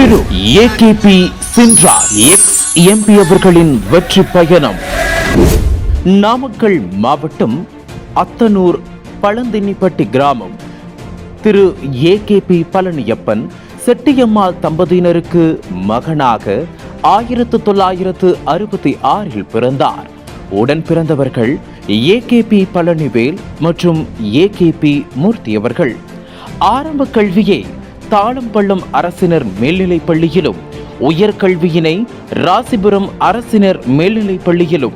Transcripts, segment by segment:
திரு AKP Chinra ex MP அவர்களின் வெற்றி பயணம். நாமக்கல் மாவட்டம் அத்தனூர் பழந்தின்னிப்பட்டி கிராமம். திரு ஏகேபி பழனியப்பன் செட்டியம்மாள் தம்பதியினருக்கு மகனாக ஆயிரத்து தொள்ளாயிரத்து அறுபத்தி ஆறில் பிறந்தார். உடன் பிறந்தவர்கள் ஏகேபி பழனிவேல் மற்றும் ஏகேபி மூர்த்தி அவர்கள். ஆரம்ப கல்வியை தாளம்பள்ளம் அரசினர் மேல்நிலைப் பள்ளியிலும் உயர்கல்வியினை ராசிபுரம் அரசினர் மேல்நிலைப் பள்ளியிலும்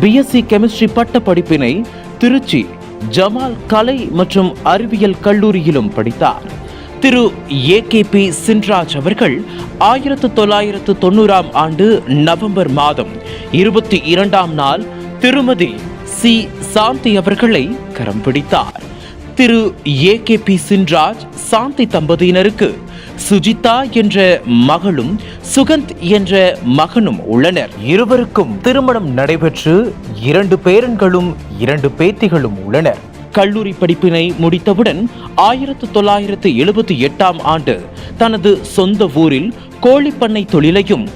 பிஎஸ்சி கெமிஸ்ட்ரி பட்ட படிப்பினை திருச்சி ஜமால் கலை மற்றும் அறிவியல் கல்லூரியிலும் படித்தார். திரு. ஏகேபி சின்ராஜ் அவர்கள் ஆயிரத்து தொள்ளாயிரத்து தொண்ணூறாம் ஆண்டு நவம்பர் மாதம் இருபத்தி இரண்டாம் நாள் திருமதி சி சாந்தி அவர்களை கரம் பிடித்தார். திரு ஏகேபி சின்ராஜ் சாந்தி தம்பதியினருக்கு சுஜிதா என்ற மகளும் சுகந்த் என்ற மகனும் உள்ளனர். இருவருக்கும் திருமணம் நடைபெற்று இரண்டு பேரன்களும் இரண்டு பேத்திகளும் உள்ளனர். கல்லூரி படிப்பினை முடித்தவுடன் ஆயிரத்து தொள்ளாயிரத்து எழுபத்தி எட்டாம் ஆண்டு தனது சொந்த ஊரில் கோழிப்பண்ணை தொழிலையும்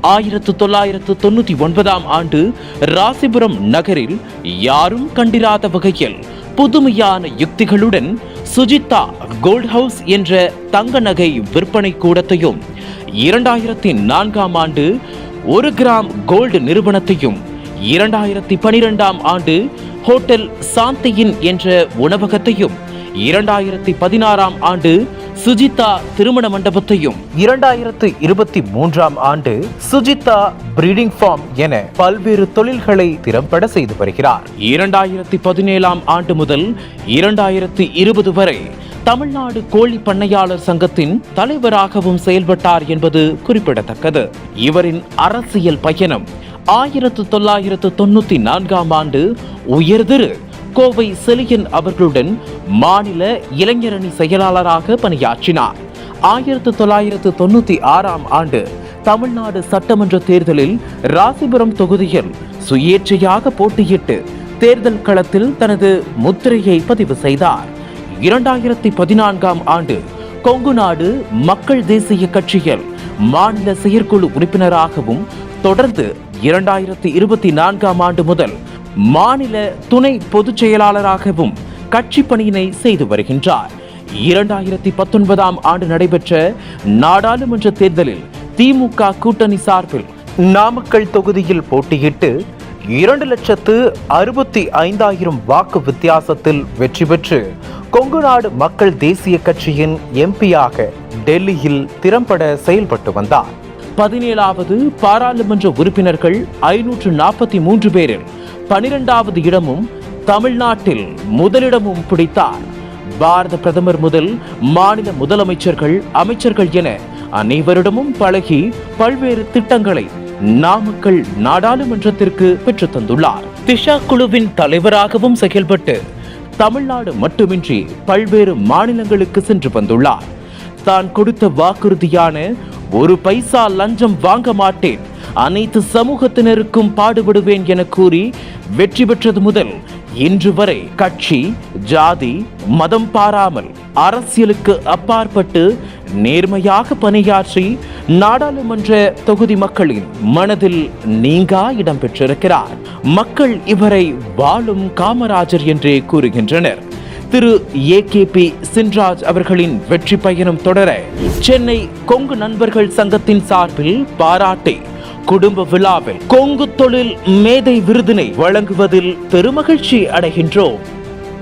ஆயிரத்து தொள்ளாயிரத்து தொண்ணூத்தி ஒன்பதாம் ஆண்டு ராசிபுரம் நகரில் யாரும் கண்டிராத வகையில் புதுமையான யுக்திகளுடன் சுஜிதா கோல்ட் ஹவுஸ் என்ற தங்க நகை விற்பனை கூடத்தையும் இரண்டாயிரத்தி நான்காம் ஆண்டு ஒரு கிராம் கோல்டு நிறுவனத்தையும் இரண்டாயிரத்தி பனிரெண்டாம் ஆண்டு ஹோட்டல் சாந்தியின் என்ற உணவகத்தையும் இரண்டாயிரத்தி பதினாறாம் ஆண்டு சுஜிதா திருமண மண்டபத்தையும் இரண்டாயிரத்து இருபத்தி மூன்றாம் ஆண்டு சுஜிதா பிரீடிங் ஃபார்ம் என பல்வேறு தொழில்களை திறம்பட செய்து வருகிறார். இரண்டாயிரத்தி பதினேழாம் ஆண்டு முதல் இரண்டாயிரத்தி இருபது வரை தமிழ்நாடு கோழி பண்ணையாளர் சங்கத்தின் தலைவராகவும் செயல்பட்டார் என்பது குறிப்பிடத்தக்கது. இவரின் அரசியல் பயணம் ஆயிரத்து தொள்ளாயிரத்து தொண்ணூத்தி நான்காம் ஆண்டு உயர்திரு கோவை செலியன் அவர்களுடன் மாநில இளைஞரணி செயலாளராக பணியாற்றினார். ஆயிரத்து தொள்ளாயிரத்து தொண்ணூத்தி ஆறாம் ஆண்டு தமிழ்நாடு சட்டமன்ற தேர்தலில் ராசிபுரம் தொகுதியில் சுயேட்சையாக போட்டியிட்டு தேர்தல் களத்தில் தனது முத்திரையை பதிவு செய்தார். இரண்டாயிரத்தி பதினான்காம் ஆண்டு கொங்கு நாடு மக்கள் தேசிய கட்சியில் மாநில செயற்குழு உறுப்பினராகவும் தொடர்ந்து இரண்டாயிரத்தி இருபத்தி நான்காம் ஆண்டு முதல் மாநில துணை பொதுச் செயலாளராகவும் கட்சி பணியினை செய்து வருகின்றார். இரண்டாயிரத்தி பத்தொன்பதாம் ஆண்டு நடைபெற்ற நாடாளுமன்ற தேர்தலில் திமுக கூட்டணி சார்பில் நாமக்கல் தொகுதியில் போட்டியிட்டு இரண்டு லட்சத்து அறுபத்தி ஐந்தாயிரம் வாக்கு வித்தியாசத்தில் வெற்றி பெற்று கொங்கு நாடு மக்கள் தேசிய கட்சியின் எம்பியாக டெல்லியில் திறம்பட செயல்பட்டு வந்தார். பதினேழாவது பாராளுமன்ற உறுப்பினர்கள் ஐநூற்று நாற்பத்தி மூன்று பேரில் பனிரெண்டாவது இடமும் தமிழ்நாட்டில் முதலிடமும் பிடித்தார். பாரத பிரதமர் முதல் மாநில முதலமைச்சர்கள் அமைச்சர்கள் என அனைவரிடமும் பழகி பல்வேறு திட்டங்களை நாமக்கல் நாடாளுமன்றத்திற்கு பெற்று தந்துள்ளார். திஷா குழுவின் தலைவராகவும் செயல்பட்டு தமிழ்நாடு மட்டுமின்றி பல்வேறு மாநிலங்களுக்கு சென்று வந்துள்ளார். தான் கொடுத்த வாக்குறுதியான ஒரு பைசா லஞ்சம் வாங்க மாட்டேன் அனைத்து சமூகத்தினருக்கும் பாடுபடுவேன் என கூறி வெற்றி பெற்றது முதல் இன்று வரை கட்சி ஜாதி மதம் பாராமல் அரசியலுக்கு அப்பாற்பட்டு நேர்மையாக பணியாற்றி நாடாளுமன்ற தொகுதி மக்களின் மனதில் நீங்கா இடம் பெற்றிருக்கிறார். மக்கள் இவரை வாழும் காமராஜர் என்றே கூறுகின்றனர். திரு. ஏகேபி சின்ராஜ் அவர்களின் வெற்றி பயணம் தொடர சென்னை கொங்கு நண்பர்கள் சங்கத்தின் சார்பில் பாராட்டி. குடும்ப விழாவில் கொங்கு தொழில் மேதை விருதினை வழங்குவதில் பெருமகிழ்ச்சி அடைகின்றோம்.